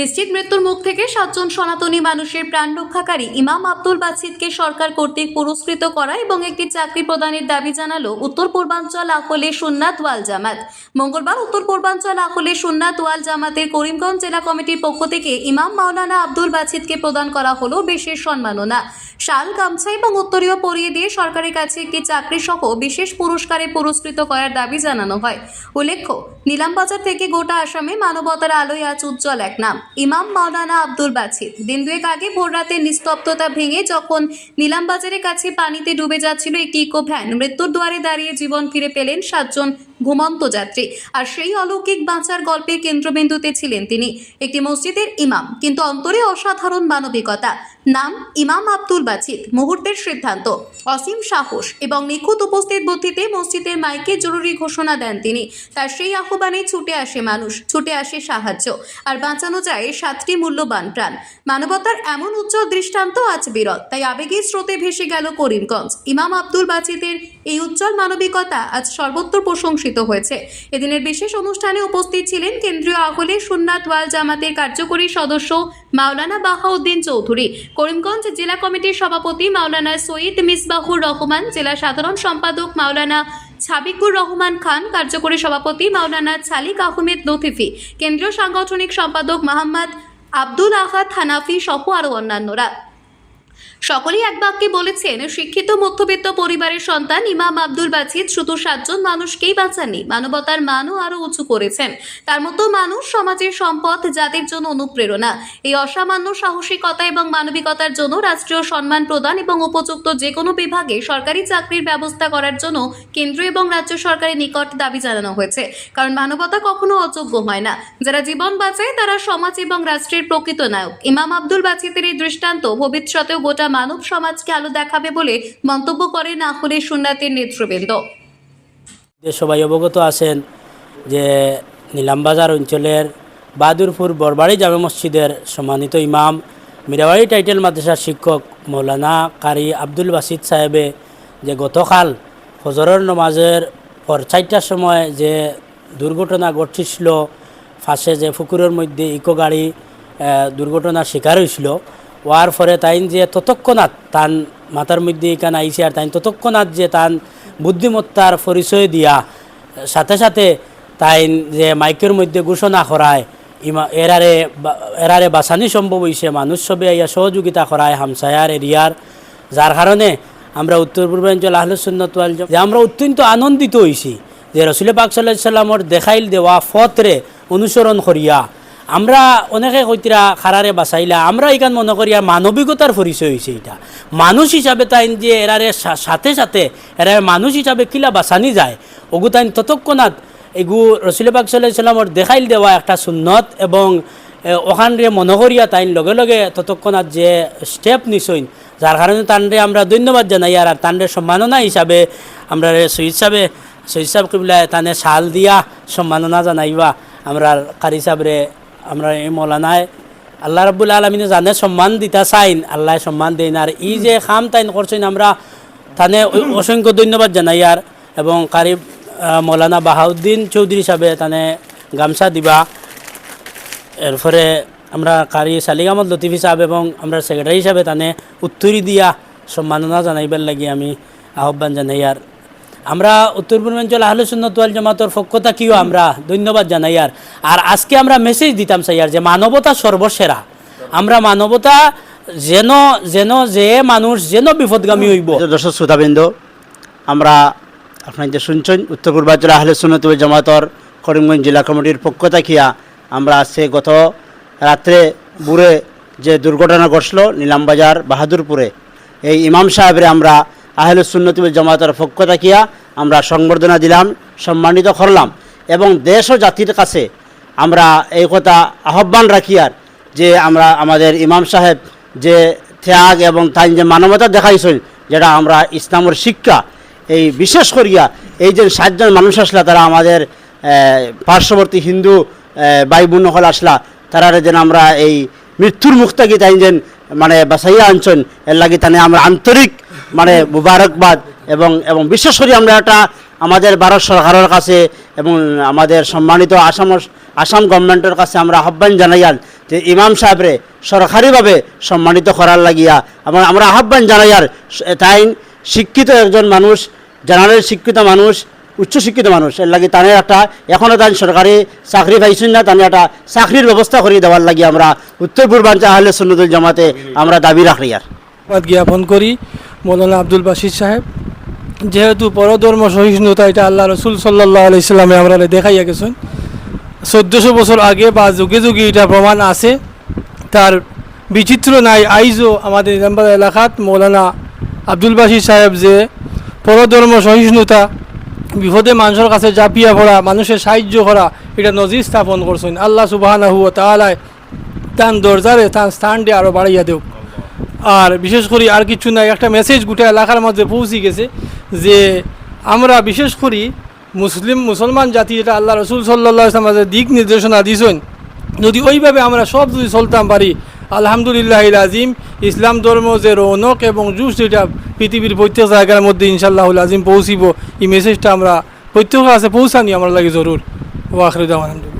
নিশ্চিত মৃত্যুর মুখ থেকে সাতজন সনাতনী মানুষের প্রাণ রক্ষাকারী ইমাম আব্দুল বাছিদকে সরকার কর্তৃক পুরস্কৃত করা এবং একটি চাকরি প্রদানের দাবি জানালো উত্তর পূর্বাঞ্চল আকলে সুন্নাত ওয়াল জামাত। মঙ্গলবার উত্তর পূর্বাঞ্চল আকলে সুন্নাত ওয়াল জামাতের করিমগঞ্জ জেলা কমিটির পক্ষ থেকে ইমাম মাওলানা আব্দুল বাছিদকে প্রদান করা হলো বিশেষ সম্মাননা। শাল, গামছা এবং উত্তরীয় পরিয়ে দিয়ে সরকারের কাছে একটি চাকরি সহ বিশেষ পুরস্কারে পুরস্কৃত করার দাবি জানানো হয়। উল্লেখ্য, নিলামবাজার থেকে গোটা আসামে মানবতার আলোয় আজ উজ্জ্বল এক নাম। ইমাম মাওলানা আব্দুল বাছিদ দিন দুয়েক আগে ভোররাতে নিস্তব্ধতা ভেঙে যখন নিলামবাজারের কাছে পানিতে ডুবে যাচ্ছিল একটি ইকো ভ্যান, মৃত্যুর দুয়ারে দাঁড়িয়ে জীবন ফিরে পেলেন সাতজন ঘুমন্ত যাত্রী। আর সেই অলৌকিক বাঁচার গল্পের কেন্দ্রবিন্দুতে ছিলেন তিনি। একটি মসজিদের ইমাম, কিন্তু অন্তরে অসাধারণ মানবিকতা। নাম ইমাম আব্দুল বাছিদ, মুহূর্তের সিদ্ধান্ত। অসীম সাহস এবং নিখুঁত উপস্থিত বুদ্ধিতে মসজিদের মাইকে জরুরি ঘোষণা দেন তিনি। তার সেই আহ্বানে ছুটে আসে মানুষ, ছুটে আসে সাহায্য। আর বাঁচানো যায় সাতটি মূল্যবান প্রাণ। মানবতার এমন উচ্চ দৃষ্টান্ত আজ বিরল, তাই আবেগী স্রোতে ভেসে গেল করিমগঞ্জ। ইমাম আব্দুল বাছিদের এই উজ্জ্বল মানবিকতা আজ সর্বত্র প্রশংসিত। হয়েছে। এদিনের বিশেষ অনুষ্ঠানে উপস্থিত ছিলেন কেন্দ্রীয় আহলে সুন্নাত ওয়াল জামাতের কার্যকরী সদস্য মাওলানা বাহাউদ্দিন চৌধুরী, করিমগঞ্জ জেলা কমিটির সভাপতি মাওলানা সৈয়দ মিসবাহুর রহমান, জেলা সাধারণ সম্পাদক মাওলানা ছাবিকুর রহমান খান, কার্যকরী সভাপতি মাওলানা ছালিক আহমেদ লতিফি, কেন্দ্রীয় সাংগঠনিক সম্পাদক মোহাম্মদ আব্দুল আহাদ হানাফি সহ আরও অন্যান্যরা। সকলেই এক বাক্যে বলেছেন, শিক্ষিত, মধ্যবিত্ত পরিবারের সন্তান ইমাম আব্দুল বাছিদ শুধু সাতজন মানুষকেই বাঁচাননি, মানবতার মানও আরও উঁচু করেছেন। তার মতো মানুষ সমাজের সম্পদ যাদের জন্য অনুপ্রেরণা। এই অসামান্য সাহসিকতা এবং মানবিকতার জন্য রাষ্ট্রীয় সম্মান প্রদান এবং উপযুক্ত যে কোনো বিভাগে সরকারি চাকরির ব্যবস্থা করার জন্য কেন্দ্র এবং রাজ্য সরকারের নিকট দাবি জানানো হয়েছে। কারণ মানবতা কখনো অযোগ্য হয় না। যারা জীবন বাঁচায় তারা সমাজ এবং রাষ্ট্রের প্রকৃত নায়ক। ইমাম আব্দুল বাছিদের এই দৃষ্টান্ত ভবিষ্যতেও গোটা মানব সমাজকে আলো দেখাবে বলে মন্তব্য করেন আহলে সুন্নাতের নেতৃবৃন্দ। সবাই অবগত আছেন যে নীলামবাজার অঞ্চলের বাহাদুরপুর বরবাড়ি জামে মসজিদের সম্মানিত ইমাম, মিরাবাড়ি টাইটেল মাদ্রাসার শিক্ষক মৌলানা কারি আব্দুল বাসিদ সাহেবে যে গতকাল ফজরের নমাজের পর চারটার সময় যে দুর্ঘটনা ঘটিছিল, ফাঁসে যে পুকুরের মধ্যে ইকো গাড়ি দুর্ঘটনার শিকার হয়েছিল হওয়ার পরে তাইন যে ততক্ষণাৎ তান মাথার মধ্যে এখানে আইসে আর তাইন ততক্ষণাৎ যে তান বুদ্ধিমত্তার পরিচয় দিয়া, সাথে সাথে তাই যে মাইকের মধ্যে ঘোষণা করায়, ইমা, এরারে এরারে বাঁচানি সম্ভব হয়েছে মানুষ সবে ইয়া সহযোগিতা করায় হামসায়ার এরিয়ার। যার কারণে আমরা উত্তর পূর্বাঞ্চল আহলুসুন্নতাল যে আমরা অত্যন্ত আনন্দিত হয়েছি যে রসুল পাক সাল্লাহ সাল্লামর দেখাইল দেওয়া ফতরে অনুসরণ করিয়া আমরা অনেকে কইতরা খারারে বাঁচাইলা। আমরা এখান মনে করি আর মানবিকতার পরিচয় হয়েছে এটা মানুষ হিসাবে তাইন যে এরারে সাথে সাথে এরা মানুষ হিসাবে কিলা বাঁচানি যায় ওগু তাইন ততক্ষণাৎ এগু রসুল পাক সাল্লাহ সাল্লামর দেখাইল দেওয়া একটা সুন্নত এবং এ, ওখান রে মনে করিয়া তাইন লগে লগে ততক্ষণাৎ যে স্টেপ নিছইন যার কারণে তানরে আমরা ধন্যবাদ জানাই আর তানরে সম্মাননা হিসাবে আমরা শহীদ সাহেবে শহীদ সাহেব কিবলা তানে শাল দিয়া সম্মাননা জানাইবা। আমরা কারি সাহেবরে আমরা এই মৌলানায় আল্লাহ রাবুল আলমিনে জানে সম্মান দিতা চাইন। আল্লাহ সম্মান দেন আর ই যে খাম তাইন করছেন আমরা অ- অসংখ্য ধন্যবাদ জানাই আর। এবং কারি আহ, মৌলানা বাহাউদ্দিন চৌধুরী সাহেবে তানে গামছা দিবা। এরপরে আমরা কারি সালিক লতিফি সাহেব এবং আমরা সেক্রেটারি হিসাবে তানে উত্তরি দিয়া সম্মাননা জানাইবার লাগি আমি আহ্বান জানাই আর। আমরা উত্তর পূর্বাঞ্চল আহলে সুন্নতাল জামাতর পক্ষ থাকিও আমরা ধন্যবাদ জানাই আর আর আজকে আমরা মেসেজ দিতাম সাইয়ার যে মানবতা সর্বসেরা। আমরা মানবতা যেন যেন যে মানুষ যেন বিপদগামী হইব। দর্শক, শ্রোতাবৃন্দ, আমরা আপনার যে শুনছেন উত্তর পূর্বাঞ্চল আহলে সুন্নত ওয়াল জামাতর করিমগঞ্জ জেলা কমিটির পক্ষ থাকিয়া আমরা আজকে গত রাত্রে বুড়ে যে দুর্ঘটনা ঘটল, নীলামবাজার বাহাদুরপুরে, এই ইমাম সাহেবরে আমরা আহলে সুন্নত জামাতর পক্ষ থাকিয়া আমরা সংবর্ধনা দিলাম, সম্মানিত করলাম এবং দেশ ও জাতির কাছে আমরা এই কথা আহ্বান রাখিয়ার যে আমরা আমাদের ইমাম সাহেব যে ত্যাগ এবং তাই যে মানবতা দেখাইছেন, যেটা আমরা ইসলামের শিক্ষা, এই বিশেষ করিয়া এই যে সাতজন মানুষ আসলা, তারা আমাদের পার্শ্ববর্তী হিন্দু ভাই বোন হল আসলা তারা যেন আমরা এই মৃত্যুর মুখ থেকে তাই যেন মানে বাসাইয়া আনছেন, এর লাগি তানে আমরা আন্তরিক মানে মুবারকবাদ এবং এবং বিশেষ করে আমরা একটা আমাদের ভারত সরকারের কাছে এবং আমাদের সম্মানিত আসাম আসাম গভর্নমেন্টের কাছে আমরা আহ্বান জানাইয়ান যে ইমাম সাহেবরে সরকারিভাবে সম্মানিত করার লাগিয়া আমরা আমরা আহ্বান জানাই আর তাই শিক্ষিত একজন মানুষ জেনারেল শিক্ষিত মানুষ, উচ্চ শিক্ষিত মানুষ, এর লাগি তানে একটা এখনও তান সরকারি চাকরি পাইছেন না, তানে একটা চাকরির ব্যবস্থা করে দেওয়ার লাগি আমরা উত্তর পূর্বাঞ্চল আহলে জামাতে আমরা দাবি রাখি আর। জ্ঞাপন করি। মৌলানা আব্দুল বাসির সাহেব, যেহেতু পরধর্ম সহিষ্ণুতা, এটা আল্লাহ রসুল সাল্লাহ আলাইসাল্লামে আমরা দেখাইয়া গেছেন। চোদ্দোশো বছর আগে বা যুগে যুগে এটা প্রমাণ আছে। তার বিচিত্র নাই আইজও আমাদের নিজামবাদ এলাকাত মৌলানা আব্দুল বাসির সাহেব যে পরধর্ম সহিষ্ণুতা, বিপদে মানুষের কাছে জাপিয়া পড়া মানুষের সাহায্য করা, এটা নজির স্থাপন করছেন। আল্লাহ সুবাহ তালায় তান দরজারে, তার স্থানটি আরও বাড়াইয়া দেও আর বিশেষ করে আর কিছু নাই একটা মেসেজ গোটা এলাকার মধ্যে পৌঁছে গেছে যে আমরা বিশেষ করি মুসলিম, মুসলমান জাতি এটা আল্লাহ রসুল সাল্লাহ আমাদের দিক নির্দেশনা দিছেন যদি ওইভাবে আমরা সব যদি চলতাম পারি আলহামদুলিল্লাহ আজিম, ইসলাম ধর্ম যে রৌনক এবং জুস যেটা পৃথিবীর প্রত্যেক জায়গার মধ্যে ইনশাল্লাহ আজিম পৌঁছিব, এই মেসেজটা আমরা প্রত্যেক কাছে পৌঁছানি আমার লাগে জরুর। ওয়াখরুদ্দাম আলহামদুলিল্লাহ।